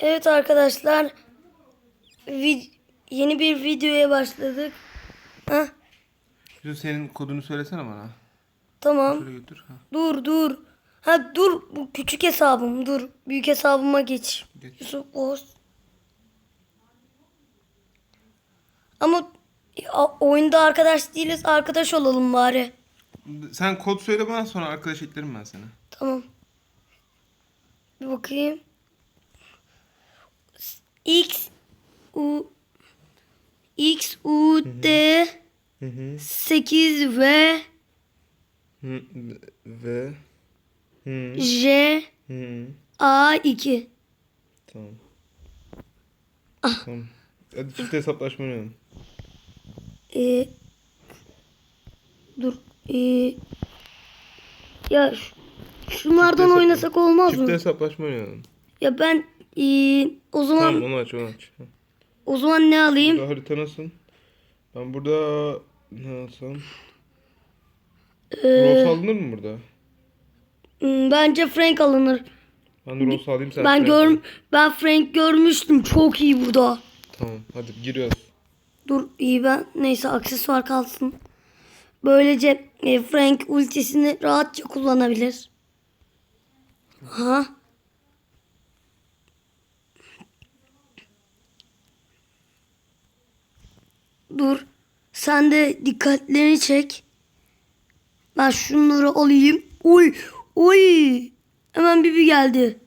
Evet arkadaşlar. yeni bir videoya başladık. Hah, Yusuf senin kodunu söylesene bana. tamam. Şöyle götür. Ha. Dur dur. Ha dur bu küçük hesabım dur. Büyük hesabıma geç. Geç. Yusuf Oğuz. Ama a- oyunda arkadaş değiliz. Arkadaş olalım bari. Sen kod söyle bana sonra arkadaş eklerim ben seni. Tamam. Bir bakayım. X U X U D Hı hı. 8 ve Hı, ve hı, J hı. A 2. Tamam. Ah. Tamam. Hadi çift hesaplaşma oynayalım. Ee, dur. Ee, ya şunlardan hesap- oynasak olmaz Çift mı? hesaplaşma oynayalım. Ya ben ee, o zaman Tamam onu aç onu aç. o zaman ne alayım? Burada harita nasıl? Ben burada ne alsam? Ee, Rose alınır mı burada? hmm, bence Frank alınır. Ben de Rose alayım sen. Ben Frank gör al. ben Frank görmüştüm. Çok iyi burada. Tamam hadi giriyoruz. Dur iyi ben neyse aksesuar kalsın. Böylece e, Frank ultisini rahatça kullanabilir. Ha. Dur. Sen de dikkatlerini çek. Ben şunları alayım. Oy. Oy. Hemen Bibi geldi.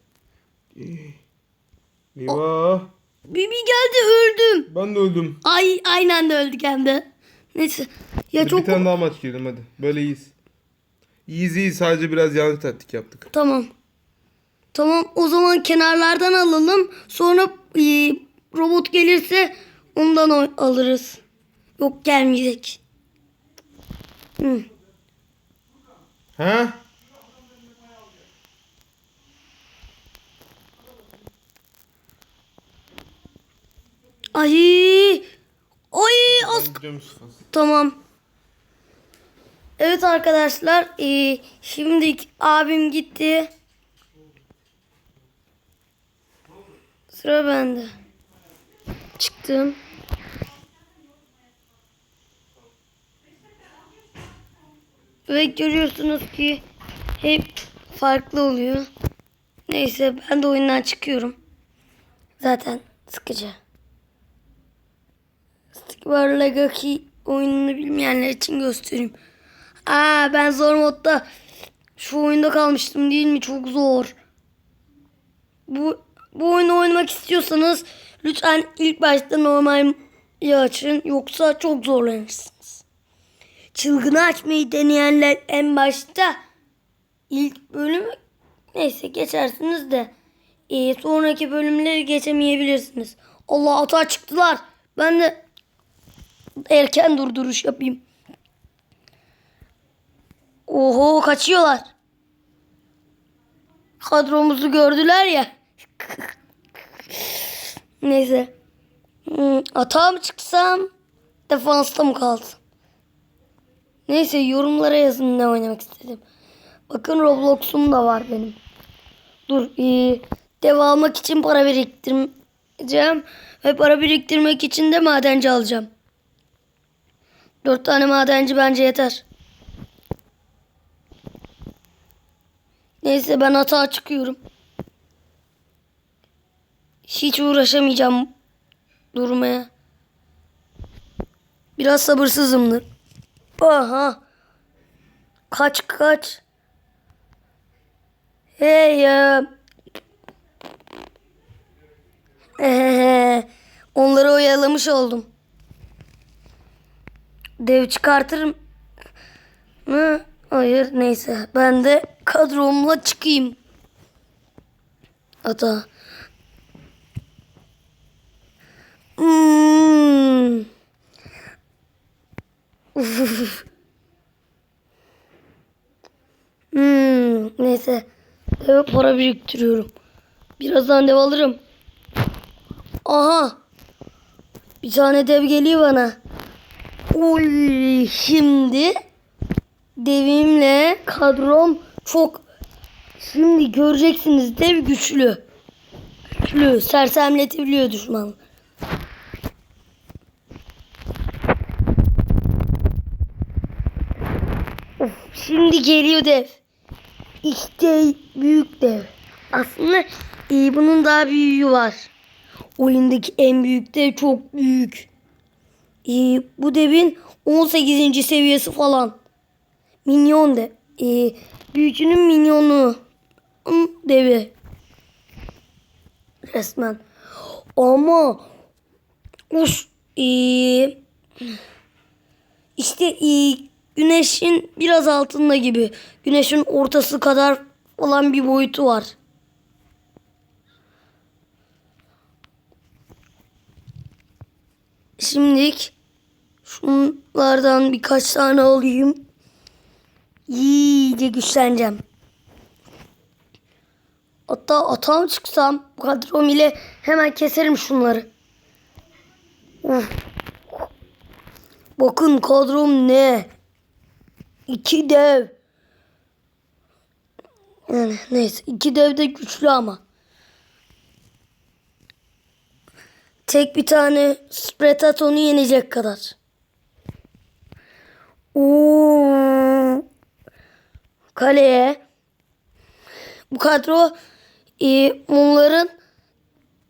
Eyvah. Bibi geldi öldüm. Ben de öldüm. Ay aynı anda öldük hem de. Neyse. Ya Hadi çok Bir tane daha maç girdim hadi. Böyle iyiyiz. İyiyiz iyiyiz sadece biraz yanlış taktik yaptık. Tamam. Tamam o zaman kenarlardan alalım. Sonra e, robot gelirse ondan alırız. Yok gelmeyecek. Hı. Ha? Ay. Ay az. Tamam. Evet arkadaşlar. E, şimdi abim gitti. Sıra bende. Çıktım. Ve görüyorsunuz ki hep farklı oluyor. Neyse ben de oyundan çıkıyorum. Zaten sıkıcı. Stickbar Legacy oyununu bilmeyenler için göstereyim. Aa ben zor modda şu oyunda kalmıştım değil mi? Çok zor. Bu bu oyunu oynamak istiyorsanız lütfen ilk başta normal açın yoksa çok zorlanırsınız. Çılgını açmayı deneyenler en başta ilk bölümü neyse geçersiniz de e, sonraki bölümleri geçemeyebilirsiniz. Allah atağa çıktılar. Ben de erken durduruş yapayım. Oho kaçıyorlar. Kadromuzu gördüler ya. Neyse. Hmm, atağa mı çıksam? Defansta mı kalsam? Neyse yorumlara yazın ne oynamak istedim. Bakın Roblox'um da var benim. Dur iyi. Dev almak için para biriktireceğim. Ve para biriktirmek için de madenci alacağım. Dört tane madenci bence yeter. Neyse ben hata çıkıyorum. Hiç uğraşamayacağım durmaya. Biraz sabırsızımdır. Aha. Kaç kaç. Hey. Ehehe. Onları oyalamış oldum. Dev çıkartırım. mı? Hayır neyse. Ben de kadromla çıkayım. Ata. Hmm. Hmm. Neyse. Deve para biriktiriyorum. Birazdan dev alırım. Aha. Bir tane dev geliyor bana. Uy, şimdi devimle kadrom çok şimdi göreceksiniz dev güçlü. güçlü. Sersemletebiliyor düşmanı. Şimdi geliyor dev. İşte büyük dev. Aslında e, bunun daha büyüğü var. Oyundaki en büyük dev çok büyük. E, bu devin 18. seviyesi falan. Minyon de. E, büyücünün minyonu. Devi. Resmen. Ama Us, e, işte e, güneşin biraz altında gibi. Güneşin ortası kadar olan bir boyutu var. Şimdilik şunlardan birkaç tane alayım. İyice güçleneceğim. Hatta atağım çıksam bu kadrom ile hemen keserim şunları. Uf. Bakın kadrom ne? İki dev. Yani neyse iki dev de güçlü ama. Tek bir tane Spretat onu yenecek kadar. Oo. Kaleye. Bu kadro e, onların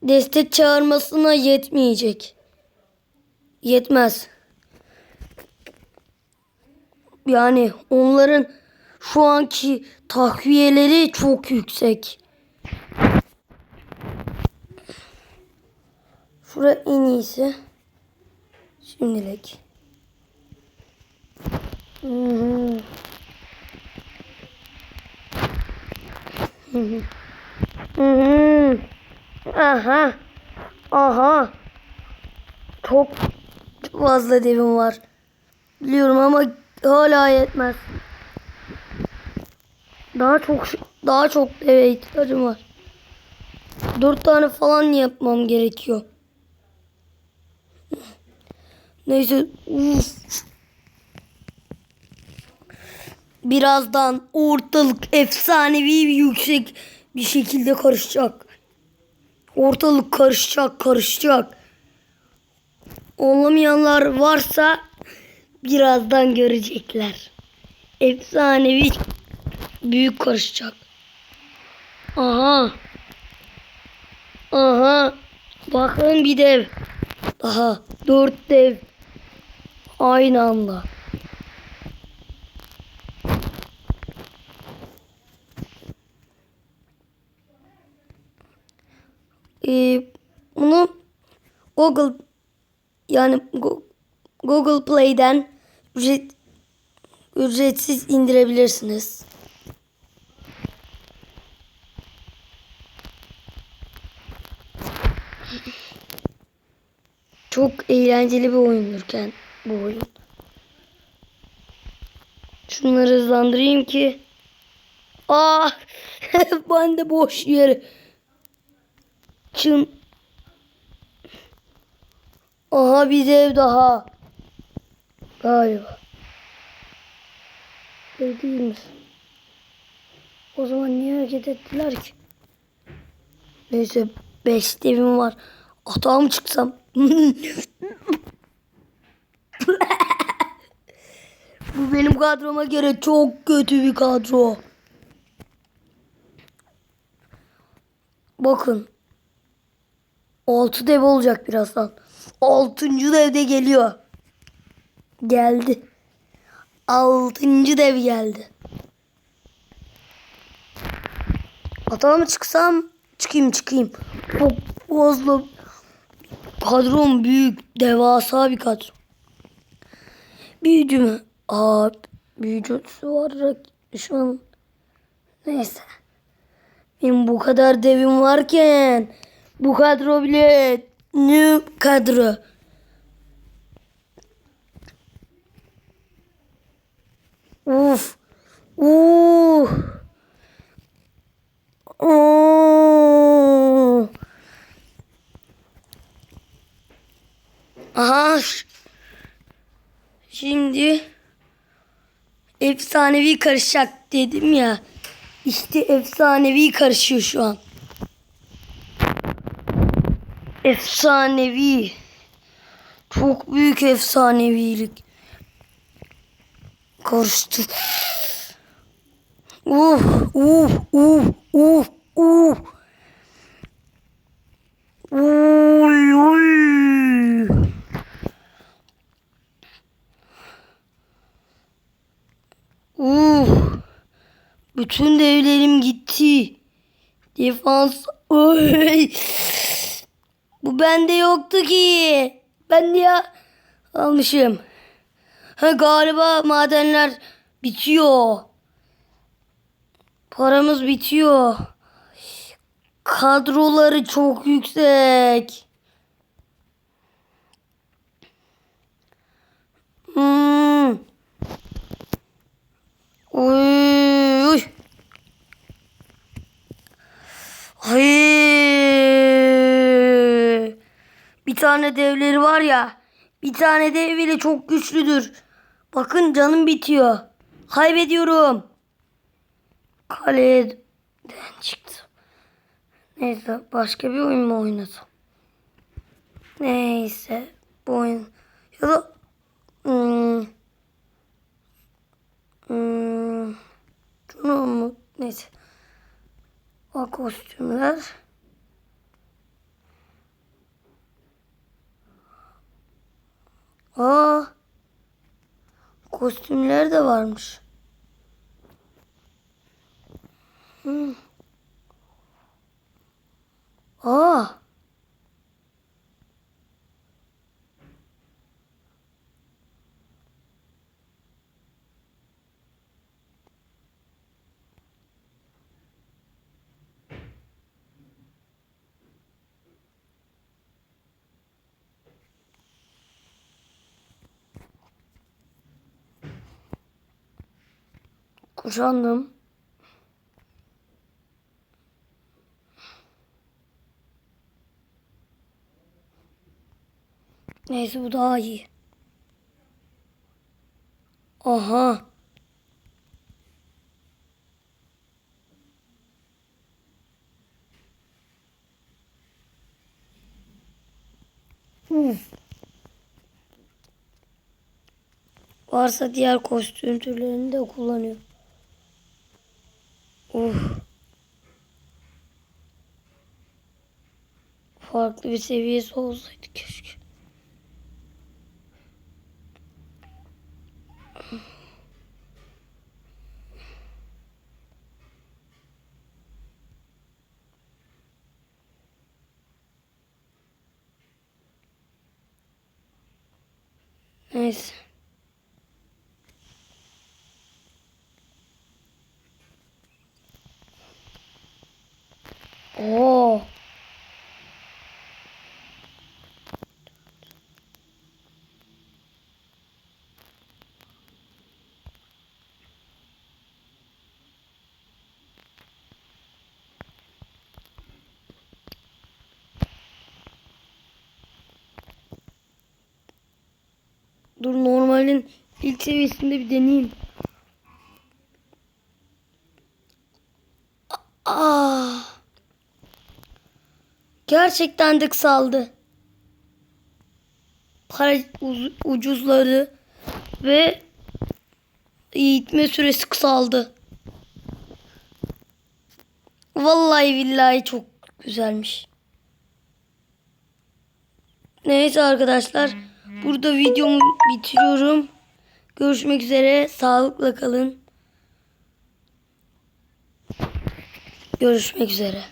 destek çağırmasına yetmeyecek. Yetmez. Yani onların şu anki takviyeleri çok yüksek. Şura en iyisi. Şimdilik. Hı. Aha. Aha. Çok fazla devim var. Biliyorum ama hala yetmez. Daha çok daha çok deve ihtiyacım var. Dört tane falan yapmam gerekiyor. Neyse. Uf. Birazdan ortalık efsanevi yüksek bir şekilde karışacak. Ortalık karışacak, karışacak. Anlamayanlar varsa birazdan görecekler. Efsanevi büyük karışacak. Aha. Aha. Bakın bir dev. Daha dört dev. Aynı anda. Ee, bunu Google yani Go- Google Play'den ücret, ücretsiz indirebilirsiniz. Çok eğlenceli bir oyundurken bu oyun. Şunları hızlandırayım ki. Aa, ben de boş yere. Çın. Aha bir dev daha. Galiba. Öyle değil mi? O zaman niye hareket ettiler ki? Neyse beş devim var. Atağa mı çıksam? Bu benim kadroma göre çok kötü bir kadro. Bakın. Altı dev olacak birazdan. Altıncı dev de geliyor. Geldi. Altıncı dev geldi. Atağa mı çıksam? Çıkayım çıkayım. Çok fazla kadrom büyük. Devasa bir kadro. Büyücü mü? Aa, büyücüsü var. Şu an neyse. Benim bu kadar devim varken bu kadro bile ne kadro. Uf. Uf. Oo. Aha. Şimdi efsanevi karışacak dedim ya. İşte efsanevi karışıyor şu an. Efsanevi. Çok büyük efsanevilik. Karıştı. Uf, uf, uf, uf, uf. Oy, oy. Uf. Bütün devlerim gitti. Defans. Oy. Bu bende yoktu ki. Ben niye almışım? Ha, galiba madenler bitiyor. Paramız bitiyor. Kadroları çok yüksek. Hmm. Bir tane devleri var ya. Bir tane dev bile çok güçlüdür. Bakın canım bitiyor. Kaybediyorum. Kaleden çıktı. Neyse başka bir oyun mu oynasam? Neyse bu oyun ya da hmm, hmm, şunu mu? Neyse. O kostümler. Aa, kostümler de varmış. Hmm. Aa. Kuşandım. Neyse bu daha iyi. Aha. Uf. Varsa diğer kostüm türlerini de kullanıyor. Uf. Farklı bir seviyesi olsaydı keşke. Neyse. Oo. Dur normalin ilk seviyesinde bir deneyeyim. Aa. Gerçekten de kısaldı. Para uz- ucuzladı ve eğitme süresi kısaldı. Vallahi billahi çok güzelmiş. Neyse arkadaşlar. Burada videomu bitiriyorum. Görüşmek üzere. Sağlıkla kalın. Görüşmek üzere.